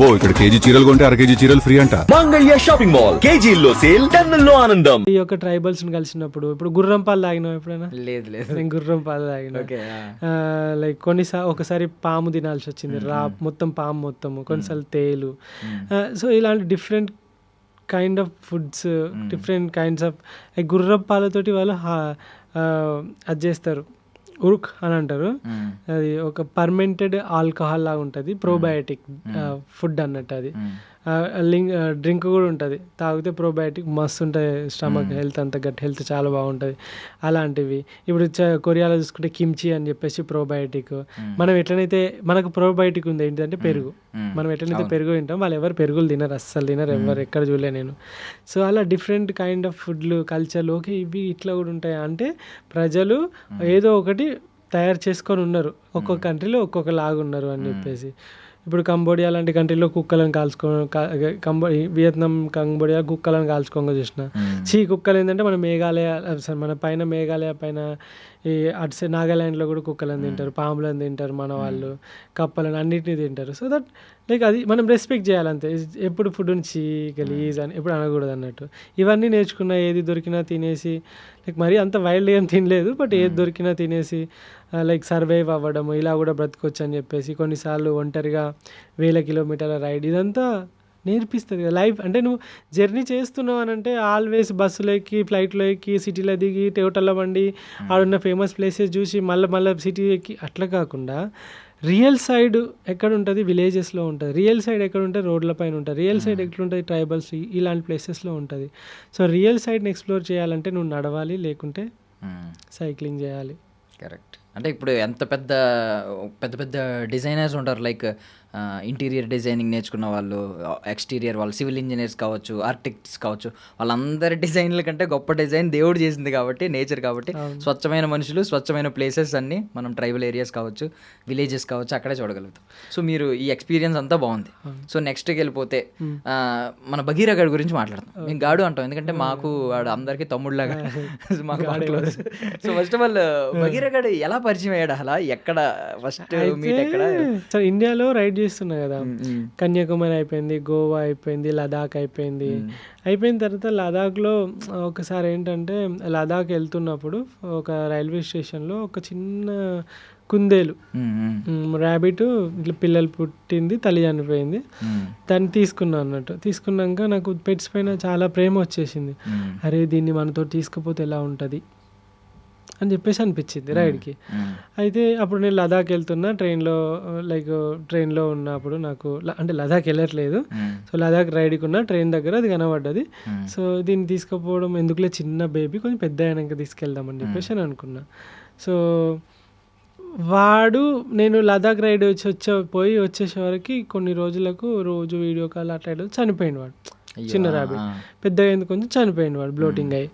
అబ్బో ఇక్కడ కేజీ చీరలు కొంటే అర కేజీ చీరలు ఫ్రీ అంట. మంగళ్య షాపింగ్ మాల్ కేజీల్లో సేల్ టన్నుల్లో ఆనందం. ఈ యొక్క ట్రైబల్స్ని కలిసినప్పుడు ఇప్పుడు గుర్రం పాలు తాగినావు ఎప్పుడైనా? లేదు లేదు. నేను గుర్రం పాలు తాగిన. ఓకే లైక్ కొన్నిసార్లు ఒకసారి పాము తినాల్సి వచ్చింది. రా మొత్తం పాము మొత్తము కొన్నిసార్లు తేలు. సో ఇలాంటి different kind of foods different kinds of గుర్రం పాలతోటి వాళ్ళు అది చేస్తారు. ఉరుక్ అని అంటారు. అది ఒక పర్మెంటెడ్ ఆల్కహాల్ లాగా ఉంటుంది ప్రోబయోటిక్ ఫుడ్ అన్నట్టు అది. లింక్ డ్రింక్ కూడా ఉంటుంది. తాగితే ప్రోబయోటిక్ మస్తు ఉంటుంది స్టమక్ హెల్త్ అంతా గట్ హెల్త్ చాలా బాగుంటుంది. అలాంటివి. ఇప్పుడు కొరియాలో చూసుకుంటే కిమ్చి అని చెప్పేసి ప్రోబయోటిక్ మనం ఎట్లనైతే మనకు ప్రోబయోటిక్ ఉంది ఏంటంటే పెరుగు. మనం ఎట్లనైతే పెరుగు తింటాం వాళ్ళు ఎవరు పెరుగులు తినరు అస్సలు తినరు ఎవరు ఎక్కడ చూడలే నేను. సో అలా డిఫరెంట్ కైండ్ ఆఫ్ ఫుడ్లు కల్చర్లు ఓకే ఇవి ఇట్లా కూడా ఉంటాయి? అంటే ప్రజలు ఏదో ఒకటి తయారు చేసుకొని ఉన్నారు. ఒక్కొక్క కంట్రీలో ఒక్కొక్క లాగా ఉన్నారు అని చెప్పేసి. ఇప్పుడు కంబోడియా లాంటి కంట్రీలో కుక్కలను కాల్చుకో కంబో వియత్నాం కంబోడియా కుక్కలను కాల్చుకోగా చూసిన. చీ కుక్కలు ఏంటంటే మన మేఘాలయ మన పైన మేఘాలయ పైన ఈ అటు సైడ్ నాగాల్యాండ్లో కూడా కుక్కలను తింటారు పాములను తింటారు మన వాళ్ళు కప్పలను అన్నిటిని తింటారు. సో దట్ లైక్ అది మనం రెస్పెక్ట్ చేయాలంతే. ఎప్పుడు ఫుడ్ నుంచి గలీజ్ అని ఎప్పుడు అనకూడదు అన్నట్టు. ఇవన్నీ నేర్చుకున్న ఏది దొరికినా తినేసి లైక్ మరీ అంత వైల్డ్ ఏం తినలేదు బట్ ఏది దొరికినా తినేసి లైక్ సర్వైవ్ అవ్వడం ఇలా కూడా బ్రతకొచ్చు అని చెప్పేసి కొన్నిసార్లు ఒంటరిగా వేల కిలోమీటర్ల రైడ్ ఇదంతా నేర్పిస్తుంది కదా. లైఫ్ అంటే నువ్వు జర్నీ చేస్తున్నావు అని అంటే ఆల్వేస్ బస్సులో ఎక్కి ఫ్లైట్లో ఎక్కి సిటీలో దిగి టోటల్లో వండి ఆడున్న ఫేమస్ ప్లేసెస్ చూసి మళ్ళీ మళ్ళీ సిటీ ఎక్కి అట్లా కాకుండా రియల్ సైడ్ ఎక్కడ ఉంటుంది విలేజెస్లో ఉంటుంది. రియల్ సైడ్ ఎక్కడ ఉంటుంది రోడ్ల పైన ఉంటుంది. రియల్ సైడ్ ఎక్కడ ఉంటుంది ట్రైబల్స్ ఇలాంటి ప్లేసెస్లో ఉంటుంది. సో రియల్ సైడ్ని ఎక్స్ప్లోర్ చేయాలంటే నువ్వు నడవాలి లేకుంటే సైక్లింగ్ చేయాలి. కరెక్ట్. అంటే ఇప్పుడు ఎంత పెద్ద పెద్ద పెద్ద డిజైనర్స్ ఉంటారు? లైక్ ఇంటీరియర్ డిజైనింగ్ నేర్చుకున్న వాళ్ళు ఎక్స్టీరియర్ వాళ్ళు సివిల్ ఇంజనీర్స్ కావచ్చు ఆర్కిటెక్ట్స్ కావచ్చు వాళ్ళందరి డిజైన్ల కంటే గొప్ప డిజైన్ దేవుడు చేసింది కాబట్టి నేచర్ కాబట్టి. స్వచ్ఛమైన మనుషులు స్వచ్ఛమైన ప్లేసెస్ అన్ని మనం ట్రైబల్ ఏరియాస్ కావచ్చు విలేజెస్ కావచ్చు అక్కడే చూడగలుగుతాం. సో మీరు ఈ ఎక్స్పీరియన్స్ అంతా బాగుంది. సో నెక్స్ట్కి వెళ్ళిపోతే మన భగీరా గారి గురించి మాట్లాడతాం. మేము గాడు అంటాం. ఎందుకంటే మాకు వాడు అందరికీ తమ్ముళ్ళగా మాకు close so first of all Bagheera garu ఎలా పరిచయం అయ్యాడు? అసలు ఎక్కడ? ఫస్ట్ మీట్ ఎక్కడ? ఇండియాలో రైడ్ చేస్తున్నా కదా. కన్యాకుమారి అయిపోయింది గోవా అయిపోయింది లదాఖ్ అయిపోయింది. అయిపోయిన తర్వాత లదాఖ్లో ఒకసారి ఏంటంటే లదాఖ్ వెళ్తున్నప్పుడు ఒక రైల్వే స్టేషన్లో ఒక చిన్న కుందేలు ర్యాబిట్ ఇట్లా పిల్లలు పుట్టింది తల్లి చనిపోయింది. దాన్ని తీసుకున్నా అన్నట్టు. తీసుకున్నాక నాకు పెట్స్ పైన చాలా ప్రేమ వచ్చేసింది. అరే దీన్ని మనతో తీసుకుపోతే ఎలా ఉంటుంది? అని చెప్పేసి అనిపించింది రైడ్కి. అయితే అప్పుడు నేను లదాఖ్ వెళ్తున్నా ట్రైన్లో లైక్ ట్రైన్లో ఉన్నప్పుడు నాకు అంటే లదాఖ్ వెళ్ళట్లేదు. సో లదాఖ్ రైడ్కి ఉన్న ట్రైన్ దగ్గర అది కనబడ్డది. సో దీన్ని తీసుకుపోవడం ఎందుకులే చిన్న బేబీ కొంచెం పెద్ద అయినాక తీసుకెళ్దామని చెప్పేసి అని అనుకున్నా. సో వాడు నేను లదాఖ్ రైడ్ వచ్చి వచ్చే పోయి వచ్చేసే వరకు కొన్ని రోజులకు రోజు వీడియో కాల్ అట్లా చనిపోయింది వాడు. చిన్న ర్యాబిట్. పెద్దగా అయింది కొంచెం చనిపోయింది వాడు బ్లోటింగ్ అయ్యి.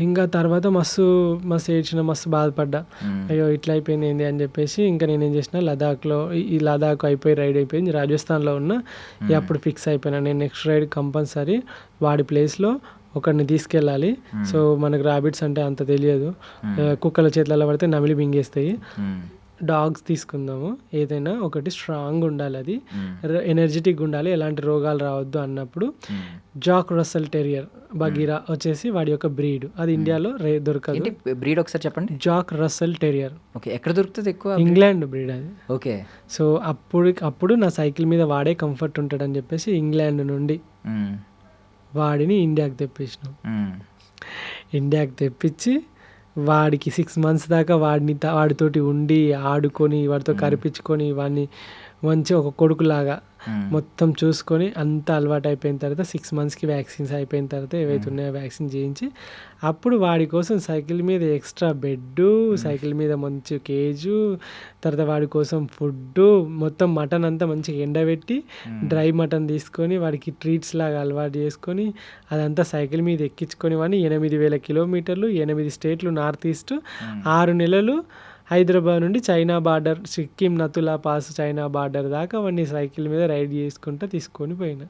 ఇంకా తర్వాత మస్తు మస్తు ఏడ్చిన మస్తు బాధపడ్డా. అయ్యో ఇట్లా అయిపోయింది ఏంది అని చెప్పేసి ఇంకా నేను ఏం చేసిన లదాఖ్లో ఈ- లదాఖ్ అయిపోయి రైడ్ అయిపోయింది. రాజస్థాన్లో ఉన్న అప్పుడు ఫిక్స్ అయిపోయినా. నేను నెక్స్ట్ రైడ్ కంపల్సరీ వాడి ప్లేస్లో ఒకరిని తీసుకెళ్ళాలి. సో మనకు ర్యాబిట్స్ అంటే అంత తెలియదు. కుక్కల చేతులలో పడితే నమిలి మింగేస్తాయి. మ్మ్, డాగ్స్ తీసుకుందాము. ఏదైనా ఒకటి స్ట్రాంగ్ ఉండాలి అది. మ్మ్, ఎనర్జెటిక్ ఉండాలి. ఎలాంటి రోగాలు రావద్దు అన్నప్పుడు మ్మ్. జాక్ రసల్ టెరియర్ బగీరా వచ్చేసి వాడి యొక్క బ్రీడ్. అది ఇండియాలో రే దొరకదు. బ్రీడ్ ఒకసారి చెప్పండి. Jack Russell terrier. ఓకే ఎక్కడ దొరుకుతుంది ఎక్కువ ఇంగ్లాండ్ బ్రీడ్ అది. ఓకే. సో అప్పుడు అప్పుడు నా సైకిల్ మీద వాడే కంఫర్ట్ ఉంటాడని చెప్పేసి ఇంగ్లాండ్ నుండి వాడిని ఇండియాకి తెప్పించినాం. ఇండియాకి తెప్పించి వాడికి సిక్స్ మంత్స్ దాకా వాడిని వాడితోటి ఉండి ఆడుకొని వాడితో కరిపించుకొని వాడిని మంచి ఒక కొడుకులాగా. మొత్తం చూసుకొని అంత అలవాటు అయిపోయిన తర్వాత సిక్స్ మంత్స్కి వ్యాక్సిన్స్ అయిపోయిన తర్వాత ఏవైతే ఉన్నాయో వ్యాక్సిన్ చేయించి అప్పుడు వాడి కోసం సైకిల్ మీద ఎక్స్ట్రా బెడ్ సైకిల్ మీద మంచి కేజు తర్వాత వాడి కోసం ఫుడ్ మొత్తం మటన్ అంతా మంచిగా ఎండబెట్టి డ్రై మటన్ తీసుకొని వాడికి ట్రీట్స్ లాగా అలవాటు చేసుకొని అదంతా సైకిల్ మీద ఎక్కించుకొని వాడిని ఎనిమిది వేల కిలోమీటర్లు ఎనిమిది స్టేట్లు నార్త్ ఈస్ట్ ఆరు నెలలు హైదరాబాద్ నుండి China border Sikkim Nathula pass China border దాకా వాడిని సైకిల్ మీద రైడ్ చేసుకుంటూ తీసుకొని పోయినా.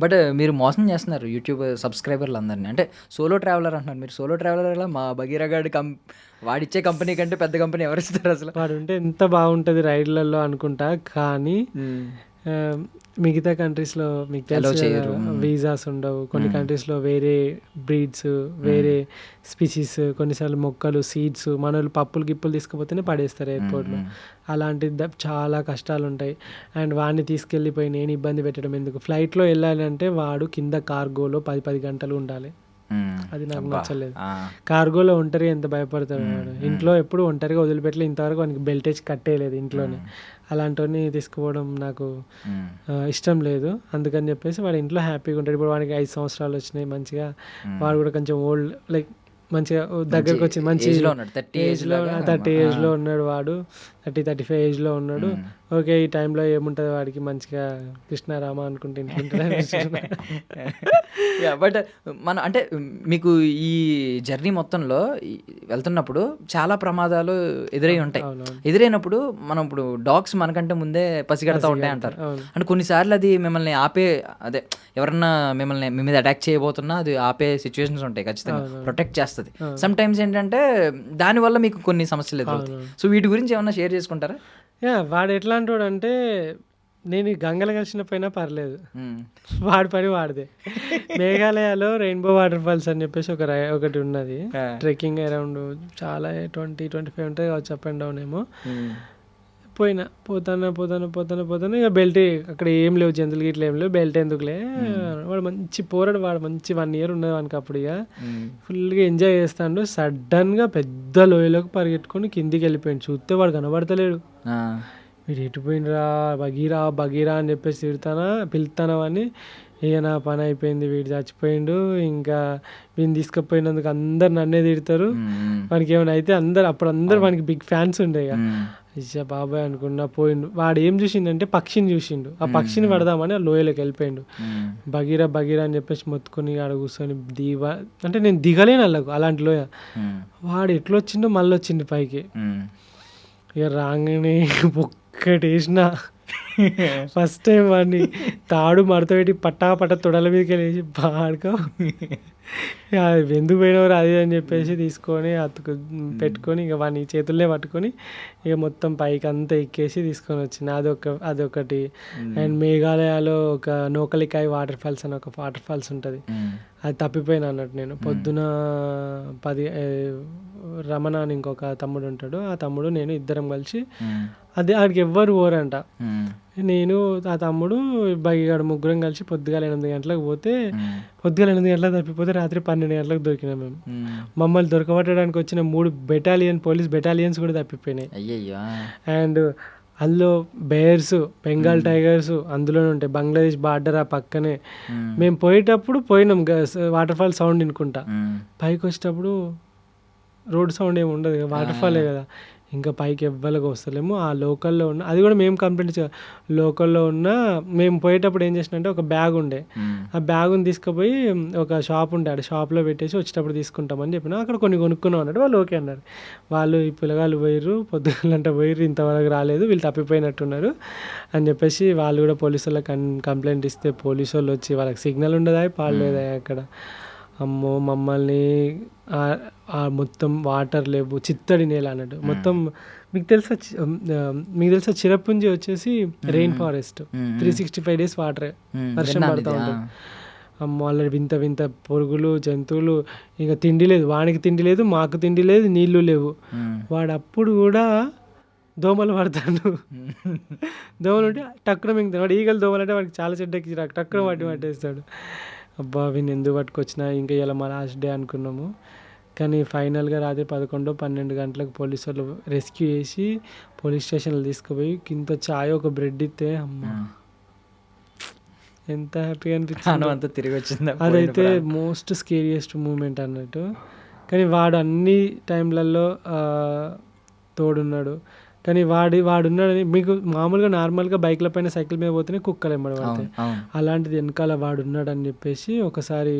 బట్ మీరు మోసం చేస్తున్నారు యూట్యూబ్ సబ్స్క్రైబర్లు అందరినీ అంటే సోలో ట్రావెలర్ అంటున్నారు. మీరు సోలో ట్రావెలర్ ఎలా? మా భగీరగాడి కం వాడిచ్చే కంపెనీ కంటే పెద్ద కంపెనీ ఎవరు ఇస్తారు అసలు? వాడు ఉంటే ఎంత బాగుంటుంది రైడ్లలో అనుకుంటా. కానీ మిగతా కంట్రీస్లో మీకు తెలుసు చేయరు. వీసాస్ ఉండవు. కొన్ని కంట్రీస్లో వేరే బ్రీడ్స్ వేరే స్పీసీస్ కొన్నిసార్లు మొక్కలు సీడ్స్ మన వాళ్ళు పప్పులు గిప్పులు తీసుకుపోతేనే పడేస్తారు ఎయిర్పోర్ట్లో. అలాంటి చాలా కష్టాలు ఉంటాయి అండ్ వాడిని తీసుకెళ్ళిపోయి నేను ఇబ్బంది పెట్టడం ఎందుకు? ఫ్లైట్లో వెళ్ళాలంటే వాడు కింద కార్గోలో పది పది గంటలు ఉండాలి. అది నాకు. నచ్చలేదు. కార్గోలో ఒంటరిగా ఎంత భయపడతాడు వాడు? ఇంట్లో ఎప్పుడు ఒంటరిగా వదిలిపెట్టలే ఇంతవరకు వానికి బెల్టేజ్ కట్టేయలేదు ఇంట్లోనే. అలాంటివన్నీ తీసుకుపోవడం నాకు ఇష్టం లేదు. అందుకని చెప్పేసి వాడు ఇంట్లో హ్యాపీగా ఉంటాడు. ఇప్పుడు వాడికి ఐదు సంవత్సరాలు వచ్చినాయి మంచిగా. వాడు కూడా కొంచెం ఓల్డ్ లైక్ మంచిగా దగ్గరకు వచ్చి మంచి age లో ఉన్నాడు, 30 age ఏజ్లో థర్టీ ఏజ్లో ఉన్నాడు వాడు. థర్టీ థర్టీ ఫైవ్ ఏజ్లో ఉన్నాడు. ఓకే ఈ టైంలో ఏముంటుంది వాడికి మంచిగా కృష్ణారామ అనుకుంటే బట్ మన అంటే మీకు ఈ జర్నీ మొత్తంలో వెళ్తున్నప్పుడు చాలా ప్రమాదాలు ఎదురై ఉంటాయి. ఎదురైనప్పుడు మనం ఇప్పుడు డాగ్స్ మనకంటే ముందే పసిగడతా ఉంటాయి అంటారు. అంటే కొన్నిసార్లు అది మిమ్మల్ని ఆపే అదే ఎవరన్నా మిమ్మల్ని మీ మీద అటాక్ చేయబోతున్నా అది ఆపే సిచ్యువేషన్స్ ఉంటాయి ఖచ్చితంగా. ప్రొటెక్ట్ చేస్తుంది. సమ్ టైమ్స్ ఏంటంటే దానివల్ల మీకు కొన్ని సమస్యలు ఎదురవుతాయి. సో వీటి గురించి ఏమన్నా షేర్ చేసుకుంటారా? యా వాడు ఎట్లాంటి వాడు అంటే నేను గంగలు కలిసిన పైన పర్లేదు. వాడి పని వాడిదే మేఘాలయలో రెయిన్బో వాటర్ ఫాల్స్ అని చెప్పేసి ఒక రై- ఒకటి ఉన్నది ఆ. ట్రెక్కింగ్ అరౌండ్ చాలా ట్వంటీ ట్వంటీ ఫైవ్ ఉంటుంది కావచ్చు అప్ అండ్ డౌన్ ఏమో. పోయినా పోతాను పోతాను పోతాను పోతాను ఇక బెల్ట్ అక్కడ ఏం లేవు జంతువులు గిట్ల ఏం లేవు బెల్ట్ ఎందుకులే. వాడు మంచి పోరాడు వాడు మంచి వన్ ఇయర్ ఉన్నది వానికి అప్పుడు ఇక. ఫుల్గా ఎంజాయ్ చేస్తాడు సడన్గా పెద్ద లోయలోకి పరిగెట్టుకొని కిందికి వెళ్ళిపోయాడు. చూస్తే వాడు కనబడతలేడు. వీడు ఎటు పోయినరా బగీరా బగీరా అని చెప్పేసి తిడతానా పిలుతానా అని ఇక నా పని అయిపోయింది వీడు చచ్చిపోయిండు. ఇంకా వీడిని తీసుకుపోయినందుకు అందరు నన్నే తిడతారు. మ్మ్. వానికి ఏమైనా అయితే అందరు అప్పుడు అందరు వానికి బిగ్ ఫ్యాన్స్ ఉండే ఇచ్చా బాబాయ్ అనుకున్నా పోయిండు వాడు ఏం చూసిండంటే పక్షిని చూసిండు ఆ పక్షిని పడదామని ఆ లోయలోకి వెళ్ళిపోయిండు. బగీరా బగీరా అని చెప్పేసి మొత్తుకొని ఆడ కూర్చొని దివా అంటే నేను దిగలేను అల్లకు అలాంటి లోయ. వాడు ఎట్లా వచ్చిండో మళ్ళీ వచ్చిండు పైకి. ఇక రాగానే ఒక్కటి వేసిన ఫస్ట్ టైం వాడిని తాడు మడత పెట్టి పట్టా పట్ట తొడల మీదకి వెళ్ళేసి బాడుకో. ఎందుకు పోయినవారు అది అని చెప్పేసి తీసుకొని అతుకు పెట్టుకొని ఇక వాడిని చేతుల్లే పట్టుకొని ఇక మొత్తం పైకి అంతా ఎక్కేసి తీసుకొని వచ్చిన. అదొక అదొకటి. అండ్ మేఘాలయలో ఒక నోకలికాయ వాటర్ ఫాల్స్ అని ఒక వాటర్ ఫాల్స్ ఉంటుంది. అది తప్పిపోయినా అన్నట్టు నేను. పొద్దున పది రమణ అని ఇంకొక తమ్ముడు ఉంటాడు. ఆ తమ్ముడు నేను ఇద్దరం కలిసి. అది ఆడికి ఎవ్వరు పోరంట. నేను ఆ తమ్ముడు బైగాడు ముగ్గురం కలిసి పొద్దుగాల ఎనిమిది గంటలకు పోతే. పొద్దుగాల ఎనిమిది గంటలకు తప్పిపోతే రాత్రి పన్నెండు గంటలకు దొరికినాం మేము మ్మ్. మమ్మల్ని దొరకబట్టడానికి వచ్చిన మూడు బెటాలియన్ పోలీస్ బెటాలియన్స్ కూడా తప్పిపోయినాయి అండ్ అందులో బేర్స్ బెంగాల్ టైగర్స్ అందులోనే ఉంటాయి బంగ్లాదేశ్ బార్డర్ ఆ పక్కనే మ్మ్. పోయేటప్పుడు పోయినాం వాటర్ ఫాల్ సౌండ్ వినుకుంటా. పైకి వచ్చేటప్పుడు రోడ్ సౌండ్ ఏమి ఉండదు కదా వాటర్ ఫాలే కదా ఇంకా పైకి ఎవ్వరికి వస్తలేము. ఆ లోకల్లో ఉన్న అది కూడా మేము కంప్లైంట్ లోకల్లో ఉన్న మేము పోయేటప్పుడు ఏం చేసినంటే ఒక బ్యాగ్ ఉండే. ఆ బ్యాగుని తీసుకుపోయి ఒక షాప్ ఉండే ఆ షాప్లో పెట్టేసి వచ్చేటప్పుడు తీసుకుంటామని చెప్పిన. అక్కడ కొన్ని కొనుక్కున్నాం అన్నట్టు వాళ్ళు ఓకే అన్నారు. వాళ్ళు ఈ పిల్లగాళ్ళు పోయిర్రు పొద్దుగలంట పోయిర్రు ఇంతవరకు రాలేదు వీళ్ళు తప్పిపోయినట్టున్నారు అని చెప్పేసి వాళ్ళు కూడా పోలీసు వాళ్ళకి కంప్లైంట్ ఇస్తే పోలీసు వాళ్ళు వచ్చి వాళ్ళకి సిగ్నల్ ఉండదా? పాడలేదా అక్కడ? అమ్మో మమ్మల్ని మొత్తం వాటర్ లేవు చిత్తడి నేల అన్నట్టు. మొత్తం మీకు తెలుసా మీకు తెలుసా చిరపుంజి వచ్చేసి rain forest. Three sixty five days వాటరే. వర్షం పడుతూ. ఉంటుంది అమ్మో అలా వింత వింత పురుగులు జంతువులు ఇంకా తిండి లేదు వానికి తిండి లేదు మాకు తిండి లేదు నీళ్ళు లేవు. వాడు అప్పుడు కూడా దోమలు పడతాడు. దోమలు ఉంటే టక్కున మింగుతాడు. వాడు ఈగలు దోమలు అంటే వాడికి చాలా చెడ్డకి టక్కున వాటి పట్టేస్తాడు. అబ్బా వీని ఎందుకు పట్టుకొచ్చినా? ఇంకా ఇలా మా లాస్ట్ డే అనుకున్నాము. కానీ ఫైనల్గా రాత్రి పదకొండు పన్నెండు గంటలకు పోలీసు వాళ్ళు రెస్క్యూ చేసి పోలీస్ స్టేషన్లో తీసుకుపోయి కింద చాయ్ ఒక బ్రెడ్ ఇస్తే అమ్మ. ఎంత హ్యాపీగా అనిపించింది. అంతా తిరిగి వచ్చింది అదైతే మోస్ట్ స్కేరియస్ట్ మూమెంట్ అన్నట్టు. కానీ వాడు అన్ని టైంలలో తోడున్నాడు. కానీ వాడి వాడున్నాడని మీకు మామూలుగా నార్మల్గా బైక్ల పైన సైకిల్ మీద పోతేనే కుక్కలు ఎంబడి పడతాయి. అలాంటిది వెనకాల వాడు ఉన్నాడని చెప్పేసి ఒకసారి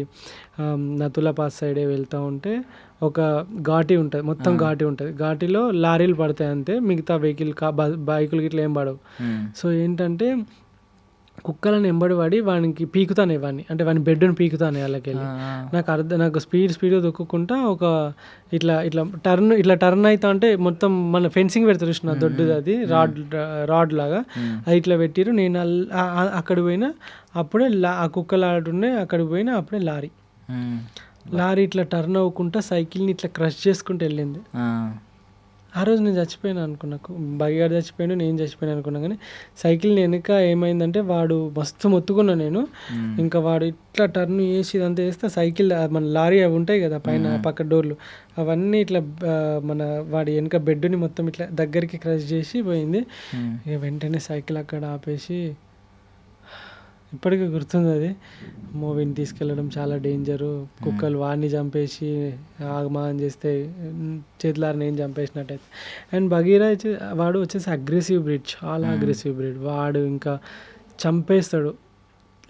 నతుల పాస్ సైడే వెళ్తూ ఉంటే ఒక ఘాటి ఉంటుంది మొత్తం ఘాటి ఉంటుంది. ఘాటిలో లారీలు పడతాయి అంతే మిగతా వెహికల్ కా బైకులు గిట్ల ఏం పడవు. సో ఏంటంటే కుక్కలను ఎంబడి పడి వానికి పీకుతానే వాడిని అంటే వాని బెడ్ని పీకుతానే వాళ్ళకి వెళ్ళి నాకు అర్థం నాకు స్పీడ్ స్పీడ్గా దొక్కుకుంటా ఒక ఇట్లా ఇట్లా టర్న్ ఇట్లా టర్న్ అవుతా అంటే మొత్తం మన ఫెన్సింగ్ పెడతారు చూసిన దొడ్డుది అది రాడ్ రాడ్ లాగా. అది ఇట్లా పెట్టిరు నేను అక్కడ పోయినా అప్పుడే లా ఆ కుక్కలు ఆడుండే అక్కడికి పోయినా అప్పుడే లారీ. లారీ ఇట్లా టర్న్ అవ్వకుండా సైకిల్ని ఇట్లా క్రష్ చేసుకుంటూ వెళ్ళింది. ఆ రోజు నేను చచ్చిపోయాను అనుకున్నా. బగిగాడు చచ్చిపోయాను నేను చచ్చిపోయాను అనుకున్నా. కానీ సైకిల్ వెనుక ఏమైందంటే వాడు మస్తు మొత్తుకున్నా నేను. ఇంకా వాడు ఇట్లా టర్న్ చేసి ఇదంతా చేస్తే సైకిల్ మన లారీ అవి ఉంటాయి కదా పైన పక్క డోర్లు. అవన్నీ ఇట్లా మన వాడి వెనుక బెడ్ని మొత్తం ఇట్లా దగ్గరికి క్రష్ చేసి పోయింది. ఇక వెంటనే సైకిల్ అక్కడ ఆపేసి ఇప్పటికీ గుర్తుంది అది. మూవీని తీసుకెళ్ళడం చాలా డేంజరు. కుక్కలు వాడిని చంపేసి ఆగమా అని చేస్తే చేతులారా నేను చంపేసినట్టయితే. అండ్ బగీరా వాడు వచ్చేసి అగ్రెసివ్ బ్రీడ్ చాలా అగ్రెసివ్ బ్రీడ్ వాడు ఇంకా చంపేస్తాడు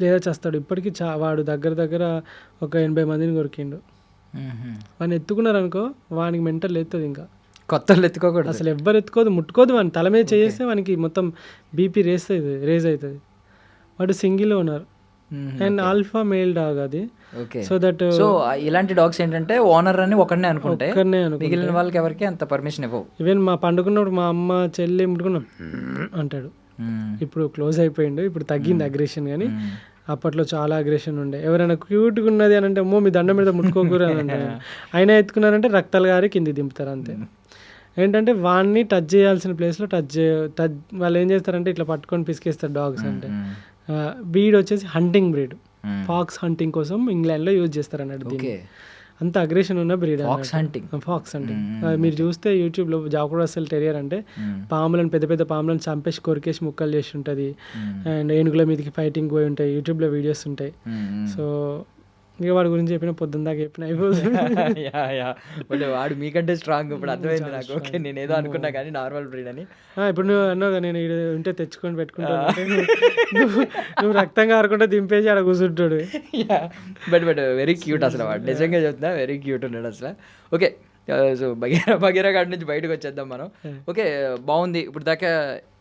లేదా చేస్తాడు. ఇప్పటికీ చా వాడు దగ్గర దగ్గర ఒక ఎనభై మందిని కొరికిండు. వాడిని ఎత్తుకున్నారు అనుకో వానికి మెంటల్ ఎత్తుంది ఇంకా. కొత్త ఎత్తుకోకూడదు. అసలు ఎవ్వరు ఎత్తుకోదు ముట్టుకోదు వాడిని. తల మీద చేస్తే వానికి మొత్తం బీపీ రేస్ అవుతుంది రేజ్ అవుతుంది వాడు single owner. And alpha male dog అది. సో దట్ సో ఇలాంటి డాగ్స్ ఏంటంటే ఓనర్ అని ఒకరినే అనుకుంటే. మిగిలిన వాళ్ళకి ఎవరికి అంత పర్మిషన్ ఇవ్వవు. ఈవెన్ మా పండుకున్నప్పుడు మా అమ్మ చెల్లి ముట్టుకున్నాం. అంటాడు. ఇప్పుడు క్లోజ్ అయిపోయిండు. ఇప్పుడు తగ్గింది అగ్రెషన్ కానీ అప్పట్లో చాలా అగ్రెషన్ ఉండే. ఎవరైనా క్యూట్గా ఉన్నది అని అంటే అమ్మో మీ దండం మీద ముట్టుకోకూరు అని అంటారు అయినా ఎత్తుకున్నారంటే రక్తాలు గారి కింది దింపుతారు అంతే. ఏంటంటే వాడిని టచ్ చేయాల్సిన ప్లేస్లో టచ్ టచ్ వాళ్ళు ఏం చేస్తారంటే ఇట్లా పట్టుకొని పిసికేస్తారు డాగ్స్ అంటే. బ్రీడ్ వచ్చేసి హంటింగ్ బ్రీడ్ ఫాక్స్ హంటింగ్ కోసం ఇంగ్లాండ్లో యూజ్ చేస్తారు అన్నట్టు దీన్ని. అంత అగ్రెషన్ ఉన్న బ్రీడ్ ఫాక్స్ హంటింగ్ ఫాక్స్ అంటే మీరు చూస్తే యూట్యూబ్లో జాకుడ్ అసలు టెరియర్ అంటే పాములను పెద్ద పెద్ద పాములను చంపేసి కొరికేసి ముక్కలు చేసి ఉంటుంది. అండ్ ఏనుగుల మీదకి ఫైటింగ్ పోయి ఉంటాయి. యూట్యూబ్లో వీడియోస్ ఉంటాయి. సో ఇక వాడి గురించి చెప్పిన పొద్దున్న దాకా చెప్పిన అయిపోతుంది యా యా. బట్ వాడు మీకంటే స్ట్రాంగ్ ఇప్పుడు అర్థమైంది నాకు. ఓకే నేను ఏదో అనుకున్నా కానీ నార్మల్ బ్రీడ్ అని. ఇప్పుడు నువ్వు అన్నావు నేను ఈడ ఉంటే తెచ్చుకొని పెట్టుకుంటాను అంటే నువ్వు- రక్తం కారకుండా దింపేసి ఆడ కూర్చుంటాడు. Yeah. But but very cute అసలు వాడు. నిజంగా చెప్తున్నా వెరీ క్యూట్ ఉన్నాడు అసలు. ఓకే సో బగీరా బగీరా గాడి నుంచి బయటకు వచ్చేద్దాం మనం. ఓకే బాగుంది. ఇప్పుడు దాకా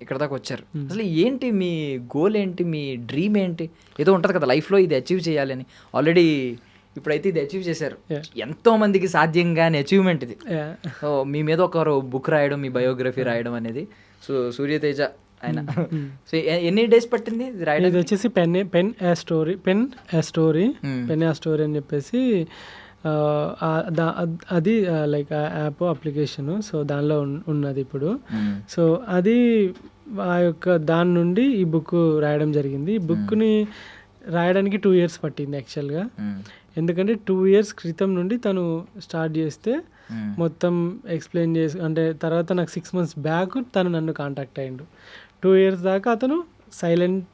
ఇక్కడ దాకా వచ్చారు. అసలు ఏంటి మీ గోల్ ఏంటి? మీ డ్రీమ్ ఏంటి? ఏదో ఉంటుంది కదా లైఫ్లో ఇది అచీవ్ చేయాలని ఆల్రెడీ ఇప్పుడైతే ఇది అచీవ్ చేశారు. ఎంతో మందికి సాధ్యం కాని అచీవ్మెంట్ ఇది మీ మీద ఒకరు బుక్ రాయడం మీ బయోగ్రఫీ రాయడం అనేది. సో సూర్యతేజ ఆయన. సో ఎ- ఎన్ని డేస్ పట్టింది రాయడం ఇది వచ్చేసి pen pen a story pen a story Hmm. Pen a story అని చెప్పేసి అద్- లైక్ యాప్ అప్లికేషన్ సో దానిలో ఉన్- ఉన్నది ఇప్పుడు. సో అది ఆ యొక్క దాని నుండి ఈ బుక్ రాయడం జరిగింది ఈ బుక్ని రాయడానికి టూ ఇయర్స్ పట్టింది యాక్చువల్గా. ఎందుకంటే టూ ఇయర్స్ క్రితం నుండి తను స్టార్ట్ చేస్తే. మొత్తం ఎక్స్ప్లెయిన్ చేసి అంటే తర్వాత నాకు సిక్స్ మంత్స్ బ్యాక్ తను నన్ను కాంటాక్ట్ అయ్యిండు టూ ఇయర్స్ దాకా అతను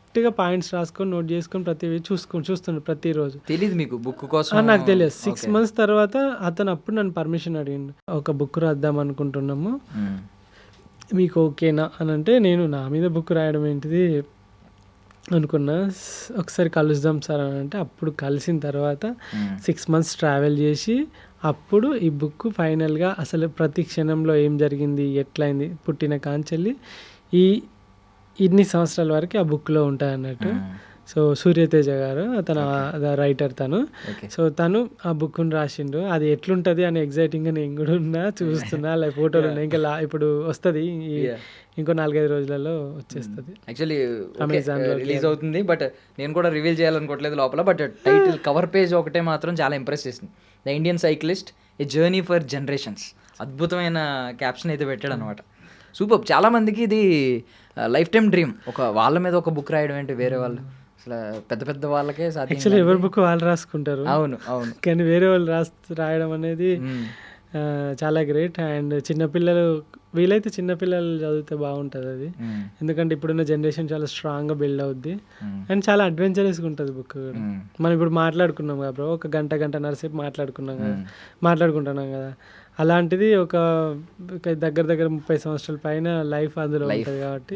సైలెంట్గా పాయింట్స్ రాసుకొని నోట్ చేసుకొని ప్రతి చూసుకొని చూస్తుండు ప్రతిరోజు. తెలీదు మీకు బుక్ కోసం నాకు తెలియదు. సిక్స్ మంత్స్ తర్వాత అతను అప్పుడు నన్ను పర్మిషన్ అడిగిండు. ఒక బుక్ రాద్దాం అనుకుంటున్నాము. మీకు ఓకేనా అని అంటే నేను నా మీద బుక్ రాయడం ఏంటిది అనుకున్నా. ఒకసారి కలుద్దాం సార్ అని అంటే అప్పుడు కలిసిన తర్వాత. సిక్స్ మంత్స్ ట్రావెల్ చేసి అప్పుడు ఈ బుక్ ఫైనల్గా అసలు ప్రతి క్షణంలో ఏం జరిగింది ఎట్లయింది పుట్టిన కాంచెల్లి ఈ ఇన్ని సంవత్సరాల వరకు ఆ బుక్లో ఉంటాయి అన్నట్టు. సో సూర్యతేజ గారు అతను రైటర్ తను. సో తను ఆ బుక్ని రాసిండు. అది ఎట్లుంటది అని ఎగ్జైటింగ్గా నేను కూడా ఉన్నా చూస్తున్నా లైక్ ఫోటోలు ఉన్నాయి. ఇంకా లా- ఇప్పుడు వస్తుంది. ఇంకో నాలుగైదు రోజులలో వచ్చేస్తుంది. యాక్చువల్లీ లో రిలీజ్ అవుతుంది బట్ నేను కూడా రివీల్ చేయాలనుకోవట్లేదు లోపల బట్ టైటిల్ కవర్ పేజ్ ఒకటే మాత్రం చాలా ఇంప్రెస్ చేసింది. The Indian cyclist a journey for generations అద్భుతమైన క్యాప్షన్ అయితే పెట్టాడు అనమాట సూపర్. చాలా మందికి ఇది లైఫ్ టైం డ్రీమ్. ఒక వాళ్ళ మీద ఒక బుక్ రాయడం ఏంటి వేరే వాళ్ళు? అసలు పెద్ద పెద్ద వాళ్ళకే సాధ్యం ఎవరి బుక్ వాళ్ళు రాసుకుంటారు. అవును అవును. కానీ వేరే వాళ్ళు రాస్ రాయడం అనేది చాలా గ్రేట్. అండ్ చిన్నపిల్లలు వీలైతే చిన్నపిల్లలు చదివితే బాగుంటుంది అది. ఎందుకంటే ఇప్పుడున్న జనరేషన్ చాలా స్ట్రాంగ్గా బిల్డ్ అవుద్ది. అండ్ చాలా అడ్వెంచరస్గా ఉంటుంది బుక్ కూడా. మనం ఇప్పుడు మాట్లాడుకున్నాం కదా బ్రో ఒక గంట గంటన్నర సేపు మాట్లాడుకున్నాం కదా. మాట్లాడుకుంటున్నాం కదా. అలాంటిది ఒక దగ్గర దగ్గర ముప్పై సంవత్సరాల పైన లైఫ్ అందులో ఉంటుంది కాబట్టి.